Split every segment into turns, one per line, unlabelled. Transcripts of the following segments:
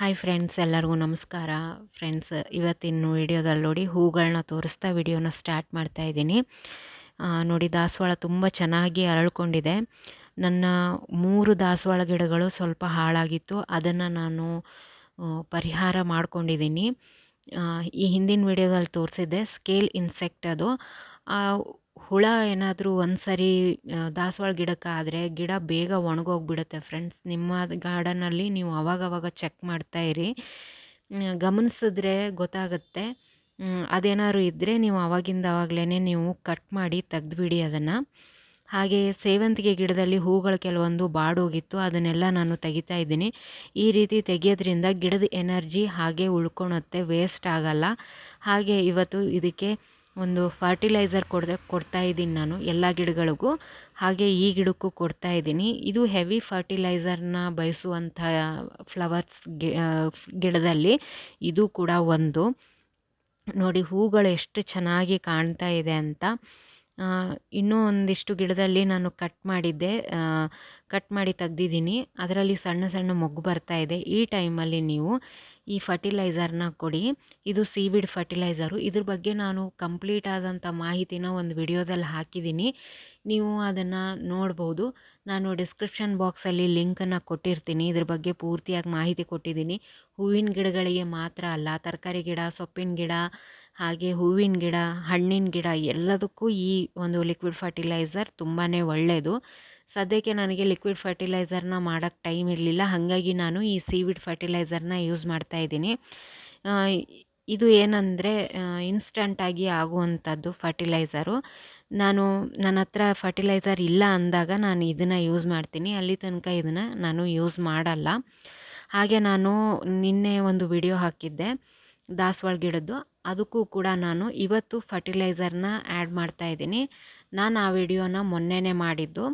Hi friends ಎಲ್ಲರಿಗೂ ನಮಸ್ಕಾರ. Friends ಇವತ್ತಿನ ವಿಡಿಯೋದಲ್ಲಿ ನೋಡಿ ಹೂಗಳನ್ನ ತೋರಿಸ್ತಾ ವಿಡಿಯೋನ ಸ್ಟಾರ್ಟ್ ಮಾಡ್ತಾ ಇದ್ದೀನಿ. ನೋಡಿ ದಾಸವಾಳ ತುಂಬ ಚೆನ್ನಾಗಿ ಅರಳ್ಕೊಂಡಿದೆ. ನನ್ನ ಮೂರು ದಾಸವಾಳ ಗಿಡಗಳು ಸ್ವಲ್ಪ ಹಾಳಾಗಿತ್ತು. ಅದನ್ನು ನಾನು ಪರಿಹಾರ ಮಾಡ್ಕೊಂಡಿದ್ದೀನಿ. ಈ ಹಿಂದಿನ ವಿಡಿಯೋದಲ್ಲಿ ತೋರಿಸಿದ್ದೆ ಸ್ಕೇಲ್ ಇನ್ಸೆಕ್ಟ್ ಅದು. ಹುಳ ಏನಾದರೂ ಒಂದು ಸರಿ ದಾಸವಾಳ ಗಿಡಕ್ಕಾದರೆ ಗಿಡ ಬೇಗ ಒಣಗೋಗ್ಬಿಡುತ್ತೆ ಫ್ರೆಂಡ್ಸ್. ನಿಮ್ಮ ಗಾರ್ಡನಲ್ಲಿ ನೀವು ಅವಾಗವಾಗ ಚೆಕ್ ಮಾಡ್ತಾ ಇರಿ. ಗಮನಿಸಿದ್ರೆ ಗೊತ್ತಾಗುತ್ತೆ. ಅದೇನಾದ್ರು ಇದ್ದರೆ ನೀವು ಆವಾಗಿಂದ ಆವಾಗಲೇ ನೀವು ಕಟ್ ಮಾಡಿ ತೆಗೆದುಬಿಡಿ ಅದನ್ನು. ಹಾಗೆ ಸೇವಂತಿಗೆ ಗಿಡದಲ್ಲಿ ಹೂಗಳು ಕೆಲವೊಂದು ಬಾಡೋಗಿತ್ತು, ಅದನ್ನೆಲ್ಲ ನಾನು ತೆಗಿತಾ ಇದ್ದೀನಿ. ಈ ರೀತಿ ತೆಗೆಯೋದ್ರಿಂದ ಗಿಡದ ಎನರ್ಜಿ ಹಾಗೆ ಉಳ್ಕೊಳತ್ತೆ, ವೇಸ್ಟ್ ಆಗಲ್ಲ. ಹಾಗೆ ಇವತ್ತು ಇದಕ್ಕೆ ಒಂದು ಫರ್ಟಿಲೈಸರ್ ಕೊಡ್ದೆ, ಕೊಡ್ತಾ ಇದ್ದೀನಿ ನಾನು ಎಲ್ಲ ಗಿಡಗಳಿಗೂ. ಹಾಗೆ ಈ ಗಿಡಕ್ಕೂ ಕೊಡ್ತಾ ಇದ್ದೀನಿ. ಇದು ಹೆವಿ ಫರ್ಟಿಲೈಸರ್ನ ಬಯಸುವಂಥ ಫ್ಲವರ್ಸ್ ಗಿಡದಲ್ಲಿ ಇದು ಕೂಡ ಒಂದು. ನೋಡಿ ಹೂಗಳು ಎಷ್ಟು ಚೆನ್ನಾಗಿ ಕಾಣ್ತಾ ಇದೆ ಅಂತ. ಇನ್ನೂ ಒಂದಿಷ್ಟು ಗಿಡದಲ್ಲಿ ನಾನು ಕಟ್ ಮಾಡಿದ್ದೆ. ಕಟ್ ಮಾಡಿ ತೆಗ್ದಿದ್ದೀನಿ. ಅದರಲ್ಲಿ ಸಣ್ಣ ಸಣ್ಣ ಮೊಗ್ಗು ಬರ್ತಾ ಇದೆ. ಈ ಟೈಮಲ್ಲಿ ನೀವು ಈ ಫರ್ಟಿಲೈಸರ್ನ ಕೊಡಿ. ಇದು ಸೀವಿಡ್ ಫರ್ಟಿಲೈಸರು ಇದ್ರ ಬಗ್ಗೆ ನಾನು ಕಂಪ್ಲೀಟ್ ಆದಂಥ ಮಾಹಿತಿನ ಒಂದು ವಿಡಿಯೋದಲ್ಲಿ ಹಾಕಿದ್ದೀನಿ ನೀವು ಅದನ್ನು ನೋಡ್ಬೋದು. ನಾನು ಡಿಸ್ಕ್ರಿಪ್ಷನ್ ಬಾಕ್ಸಲ್ಲಿ ಲಿಂಕನ್ನು ಕೊಟ್ಟಿರ್ತೀನಿ. ಇದ್ರ ಬಗ್ಗೆ ಪೂರ್ತಿಯಾಗಿ ಮಾಹಿತಿ ಕೊಟ್ಟಿದ್ದೀನಿ ಹೂವಿನ ಗಿಡಗಳಿಗೆ ಮಾತ್ರ ಅಲ್ಲ, ತರಕಾರಿ ಗಿಡ, ಸೊಪ್ಪಿನ ಗಿಡ, ಹಾಗೆ ಹೂವಿನ ಗಿಡ, ಹಣ್ಣಿನ ಗಿಡ ಎಲ್ಲದಕ್ಕೂ ಈ ಒಂದು ಲಿಕ್ವಿಡ್ ಫರ್ಟಿಲೈಸರ್ ತುಂಬಾ ಒಳ್ಳೆಯದು ಸದ್ಯಕ್ಕೆ ನನಗೆ ಲಿಕ್ವಿಡ್ ಫರ್ಟಿಲೈಸರ್ನ ಮಾಡೋಕ್ಕೆ ಟೈಮ್ ಇರಲಿಲ್ಲ. ಹಾಗಾಗಿ ನಾನು ಈ ಸೀವಿಡ್ ಫರ್ಟಿಲೈಸರ್ನ ಯೂಸ್ ಮಾಡ್ತಾ ಇದ್ದೀನಿ. ಇದು ಏನಂದರೆ ಇನ್ಸ್ಟಂಟಾಗಿ ಆಗುವಂಥದ್ದು ಫರ್ಟಿಲೈಸರು ನಾನು, ನನ್ನ ಹತ್ರ ಫರ್ಟಿಲೈಸರ್ ಇಲ್ಲ ಅಂದಾಗ ನಾನು ಇದನ್ನು ಯೂಸ್ ಮಾಡ್ತೀನಿ. ಅಲ್ಲಿ ತನಕ ಇದನ್ನು ನಾನು ಯೂಸ್ ಮಾಡಲ್ಲ. ಹಾಗೆ ನಾನು ನಿನ್ನೆ ಒಂದು ವಿಡಿಯೋ ಹಾಕಿದ್ದೆ, ದಾಸವಾಳ ಗಿಡದ್ದು. ಅದಕ್ಕೂ ಕೂಡ ನಾನು ಇವತ್ತು ಫರ್ಟಿಲೈಸರ್ನ ಆ್ಯಡ್ ಮಾಡ್ತಾ ಇದ್ದೀನಿ. ನಾನು ಆ ವಿಡಿಯೋನ ಮೊನ್ನೆನೇ ಮಾಡಿದ್ದು.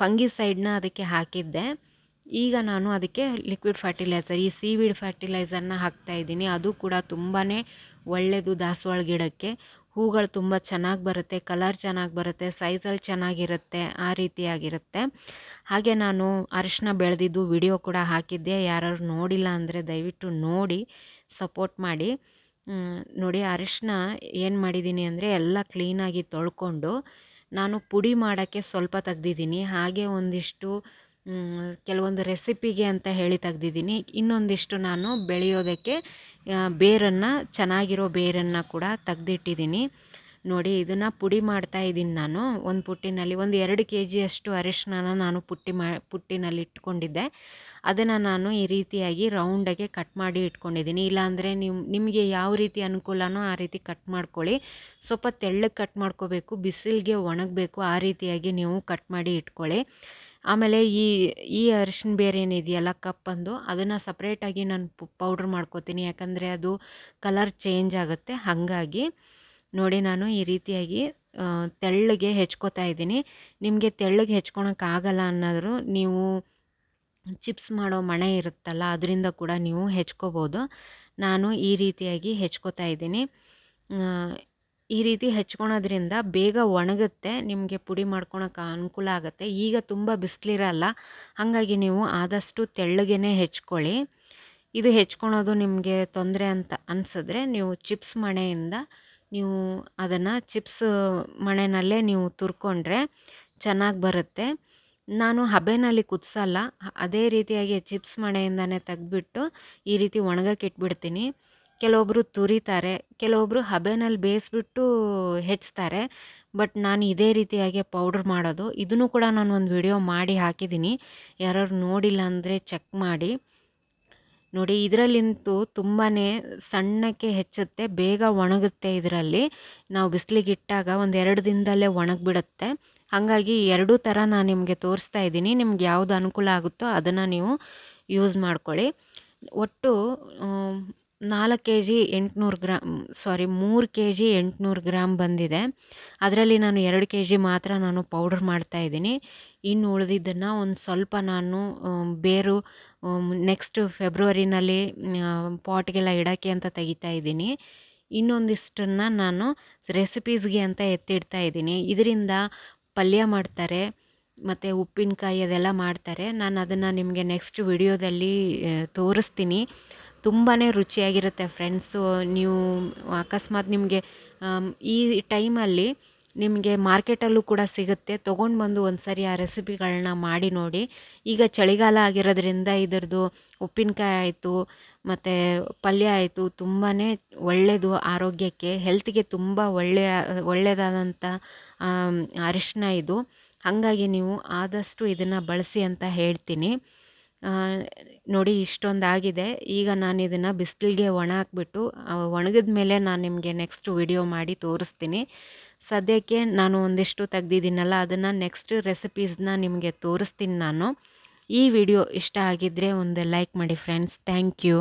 ಫಂಗಿಸೈಡ್ನ ಅದಕ್ಕೆ ಹಾಕಿದ್ದೆ. ಈಗ ನಾನು ಅದಕ್ಕೆ ಲಿಕ್ವಿಡ್ ಫರ್ಟಿಲೈಸರ್ ಈ ಸೀವಿಡ್ ಫರ್ಟಿಲೈಸರ್ನ ಹಾಕ್ತಾ ಇದ್ದೀನಿ. ಅದು ಕೂಡ ತುಂಬಾ ಒಳ್ಳೆಯದು ದಾಸವಾಳ ಗಿಡಕ್ಕೆ. ಹೂಗಳು ತುಂಬ ಚೆನ್ನಾಗಿ ಬರುತ್ತೆ ಕಲರ್ ಚೆನ್ನಾಗಿ ಬರುತ್ತೆ ಸೈಜಲ್ಲಿ ಚೆನ್ನಾಗಿರುತ್ತೆ, ಆ ರೀತಿಯಾಗಿರುತ್ತೆ ಹಾಗೆ ನಾನು ಅರಿಶಿನ ಬೆಳೆದಿದ್ದು ವಿಡಿಯೋ ಕೂಡ ಹಾಕಿದ್ದೆ. ಯಾರು ನೋಡಿಲ್ಲ ಅಂದರೆ ದಯವಿಟ್ಟು ನೋಡಿ ಸಪೋರ್ಟ್ ಮಾಡಿ. ನೋಡಿ ಅರಿಶಿನ ಏನು ಮಾಡಿದ್ದೀನಿ ಅಂದರೆ ಎಲ್ಲ ಕ್ಲೀನಾಗಿ ತೊಳ್ಕೊಂಡು ನಾನು ಪುಡಿ ಮಾಡೋಕ್ಕೆ ಸ್ವಲ್ಪ ತೆಗ್ದಿದ್ದೀನಿ. ಹಾಗೆ ಒಂದಿಷ್ಟು ಕೆಲವೊಂದು ರೆಸಿಪಿಗೆ ಅಂತ ಹೇಳಿ ತೆಗ್ದಿದ್ದೀನಿ. ಇನ್ನೊಂದಿಷ್ಟು ನಾನು ಬೆಳೆಯೋದಕ್ಕೆ ಬೇರನ್ನು, ಚೆನ್ನಾಗಿರೋ ಬೇರನ್ನು ಕೂಡ ತೆಗ್ದಿಟ್ಟಿದ್ದೀನಿ. ನೋಡಿ, ಇದನ್ನು ಪುಡಿ ಮಾಡ್ತಾ ಇದ್ದೀನಿ ನಾನು. ಒಂದು ಪುಟ್ಟಿನಲ್ಲಿ, ಒಂದು ಎರಡು ಕೆ ಜಿಯಷ್ಟು ಅರಿಶಿನ ನಾನು ಪುಟ್ಟಿ ಮಾ ಪುಟ್ಟಿನಲ್ಲಿ ಇಟ್ಕೊಂಡಿದ್ದೆ ಅದನ್ನು ನಾನು ಈ ರೀತಿಯಾಗಿ ರೌಂಡಾಗೆ ಕಟ್ ಮಾಡಿ ಇಟ್ಕೊಂಡಿದ್ದೀನಿ. ಇಲ್ಲಾಂದರೆ ನಿಮ್ಮ ನಿಮಗೆ ಯಾವ ರೀತಿ ಅನುಕೂಲನೋ ಆ ರೀತಿ ಕಟ್ ಮಾಡ್ಕೊಳ್ಳಿ. ಸ್ವಲ್ಪ ತೆಳ್ಳಗೆ ಕಟ್ ಮಾಡ್ಕೋಬೇಕು, ಬಿಸಿಲಿಗೆ ಒಣಗಬೇಕು, ಆ ರೀತಿಯಾಗಿ ನೀವು ಕಟ್ ಮಾಡಿ ಇಟ್ಕೊಳ್ಳಿ. ಆಮೇಲೆ ಈ ಈ ಅರಿಶಿನ ಬೇರೆ ಏನಿದೆಯಲ್ಲ ಕಪ್ಪಂದು ಅದನ್ನು ಸಪ್ರೇಟಾಗಿ ನಾನು ಪೌಡ್ರ್ ಮಾಡ್ಕೋತೀನಿ. ಯಾಕಂದರೆ ಅದು ಕಲರ್ ಚೇಂಜ್ ಆಗುತ್ತೆ. ಹಾಗಾಗಿ ನೋಡಿ ನಾನು ಈ ರೀತಿಯಾಗಿ ತೆಳ್ಳಗೆ ಹೆಚ್ಕೋತಾ ಇದ್ದೀನಿ. ನಿಮಗೆ ತೆಳ್ಳಗೆ ಹೆಚ್ಕೊಳಕ್ಕಾಗಲ್ಲ ಅನ್ನೋದ್ರು ನೀವು ಚಿಪ್ಸ್ ಮಾಡೋ ಮಣೆ ಇರುತ್ತಲ್ಲ, ಅದರಿಂದ ಕೂಡ ನೀವು ಹೆಚ್ಕೋಬೋದು. ನಾನು ಈ ರೀತಿಯಾಗಿ ಹೆಚ್ಕೋತಾ ಇದ್ದೀನಿ. ಈ ರೀತಿ ಹೆಚ್ಕೊಳೋದ್ರಿಂದ ಬೇಗ ಒಣಗುತ್ತೆ, ನಿಮಗೆ ಪುಡಿ ಮಾಡ್ಕೊಳಕ್ಕೆ ಅನುಕೂಲ ಆಗುತ್ತೆ. ಈಗ ತುಂಬ ಬಿಸಿಲಿರಲ್ಲ, ಹಾಗಾಗಿ ನೀವು ಆದಷ್ಟು ತೆಳ್ಳಗೆ ಹೆಚ್ಕೊಳ್ಳಿ. ಇದು ಹೆಚ್ಕೊಳೋದು ನಿಮಗೆ ತೊಂದರೆ ಅಂತ ಅನಿಸಿದ್ರೆ ನೀವು ಚಿಪ್ಸ್ ಮಣೆಯಿಂದ ನೀವು ಅದನ್ನು ಚಿಪ್ಸ್ ಮಣೆನಲ್ಲೇ ನೀವು ತುರ್ಕೊಂಡ್ರೆ ಚೆನ್ನಾಗಿ ಬರುತ್ತೆ. ನಾನು ಹಬೆನಲ್ಲಿ ಕುದಿಸಲ್ಲ. ಅದೇ ರೀತಿಯಾಗಿ ಚಿಪ್ಸ್ ಮಣೆಯಿಂದನೇ ತೆಗ್ದುಬಿಟ್ಟು ಈ ರೀತಿ ಒಣಗಕ್ಕೆ ಇಟ್ಬಿಡ್ತೀನಿ. ಕೆಲವೊಬ್ಬರು ತುರಿತಾರೆ ಕೆಲವೊಬ್ಬರು ಹಬೆನಲ್ಲಿ ಬೇಯಿಸ್ಬಿಟ್ಟು ಹೆಚ್ಚುತ್ತಾರೆ ಬಟ್ ನಾನು ಇದೇ ರೀತಿಯಾಗಿ ಪೌಡ್ರ್ ಮಾಡೋದು. ಇದನ್ನು ಕೂಡ ನಾನು ಒಂದು ವಿಡಿಯೋ ಮಾಡಿ ಹಾಕಿದ್ದೀನಿ. ಯಾರು ನೋಡಿಲ್ಲ ಅಂದರೆ ಚೆಕ್ ಮಾಡಿ. ನೋಡಿ ಇದರಲ್ಲಿಂತೂ ತುಂಬಾ ಸಣ್ಣಕ್ಕೆ ಹೆಚ್ಚುತ್ತೆ, ಬೇಗ ಒಣಗುತ್ತೆ ಇದರಲ್ಲಿ. ನಾವು ಬಿಸಿಲಿಗೆ ಇಟ್ಟಾಗ ಒಂದು ಎರಡು ದಿನದಲ್ಲೇ ಒಣಗಿಬಿಡುತ್ತೆ. ಹಾಗಾಗಿ ಎರಡೂ ಥರ ನಾನು ನಿಮಗೆ ತೋರಿಸ್ತಾ ಇದ್ದೀನಿ. ನಿಮ್ಗೆ ಯಾವುದು ಅನುಕೂಲ ಆಗುತ್ತೋ ಅದನ್ನು ನೀವು ಯೂಸ್ ಮಾಡ್ಕೊಳ್ಳಿ. ಒಟ್ಟು ನಾಲ್ಕು ಕೆ ಜಿ ಎಂಟುನೂರು ಗ್ರಾಮ್ ಸಾರಿ ಮೂರು ಕೆ ಜಿ ಎಂಟುನೂರು ಗ್ರಾಮ್ ಬಂದಿದೆ. ಅದರಲ್ಲಿ ನಾನು ಎರಡು ಕೆ ಜಿ ಮಾತ್ರ ನಾನು ಪೌಡ್ರ್ ಮಾಡ್ತಾಯಿದ್ದೀನಿ ಇನ್ನು ಉಳಿದಿದ್ದನ್ನು ಒಂದು ಸ್ವಲ್ಪ ನಾನು ಬೇರು ನೆಕ್ಸ್ಟ್ ಫೆಬ್ರವರಿನಲ್ಲಿ ಪಾಟ್ಗೆಲ್ಲ ಇಡೋಕ್ಕೆ ಅಂತ ತೆಗಿತಾ ಇದ್ದೀನಿ. ಇನ್ನೊಂದಿಷ್ಟನ್ನು ನಾನು ರೆಸಿಪೀಸ್ಗೆ ಅಂತ ಎತ್ತಿಡ್ತಾ ಇದ್ದೀನಿ. ಇದರಿಂದ ಪಲ್ಯ ಮಾಡ್ತಾರೆ, ಮತ್ತು ಉಪ್ಪಿನಕಾಯಿ ಅದೆಲ್ಲ ಮಾಡ್ತಾರೆ. ನಾನು ಅದನ್ನು ನಿಮಗೆ ನೆಕ್ಸ್ಟ್ ವಿಡಿಯೋದಲ್ಲಿ ತೋರಿಸ್ತೀನಿ. ತುಂಬಾ ರುಚಿಯಾಗಿರುತ್ತೆ ಫ್ರೆಂಡ್ಸು ನೀವು ಅಕಸ್ಮಾತ್ ನಿಮಗೆ ಈ ಟೈಮಲ್ಲಿ ನಿಮಗೆ ಮಾರ್ಕೆಟಲ್ಲೂ ಕೂಡ ಸಿಗುತ್ತೆ. ತೊಗೊಂಡು ಬಂದು ಒಂದು ಸರಿ ಆ ರೆಸಿಪಿಗಳನ್ನ ಮಾಡಿ ನೋಡಿ. ಈಗ ಚಳಿಗಾಲ ಆಗಿರೋದ್ರಿಂದ ಇದರದ್ದು ಉಪ್ಪಿನಕಾಯಿ ಆಯಿತು, ಮತ್ತು ಪಲ್ಯ ಆಯಿತು ತುಂಬಾ ಒಳ್ಳೆಯದು ಆರೋಗ್ಯಕ್ಕೆ, ಹೆಲ್ತ್ಗೆ ತುಂಬ ಒಳ್ಳೆಯ ಒಳ್ಳೆಯದಾದಂಥ ಅರಿಶಿನ ಇದು. ಹಾಗಾಗಿ ನೀವು ಆದಷ್ಟು ಇದನ್ನು ಬಳಸಿ ಅಂತ ಹೇಳ್ತೀನಿ. ನೋಡಿ ಇಷ್ಟೊಂದು ಆಗಿದೆ ಈಗ ನಾನು ಇದನ್ನು ಬಿಸಿಲಿಗೆ ಒಣ ಹಾಕ್ಬಿಟ್ಟು ಒಣಗಿದ ಮೇಲೆ ನಾನು ನಿಮಗೆ ನೆಕ್ಸ್ಟ್ ವಿಡಿಯೋ ಮಾಡಿ ತೋರಿಸ್ತೀನಿ. ಸದ್ಯಕ್ಕೆ ನಾನು ಒಂದಿಷ್ಟು ತೆಗ್ದಿದ್ದೀನಲ್ಲ, ಅದನ್ನು ನೆಕ್ಸ್ಟ್ ರೆಸಿಪೀಸ್ನ ನಿಮಗೆ ತೋರಿಸ್ತೀನಿ ನಾನು. ಈ ವಿಡಿಯೋ ಇಷ್ಟ ಆಗಿದ್ದರೆ ಒಂದು ಲೈಕ್ ಮಾಡಿ ಫ್ರೆಂಡ್ಸ್ ಥ್ಯಾಂಕ್ ಯು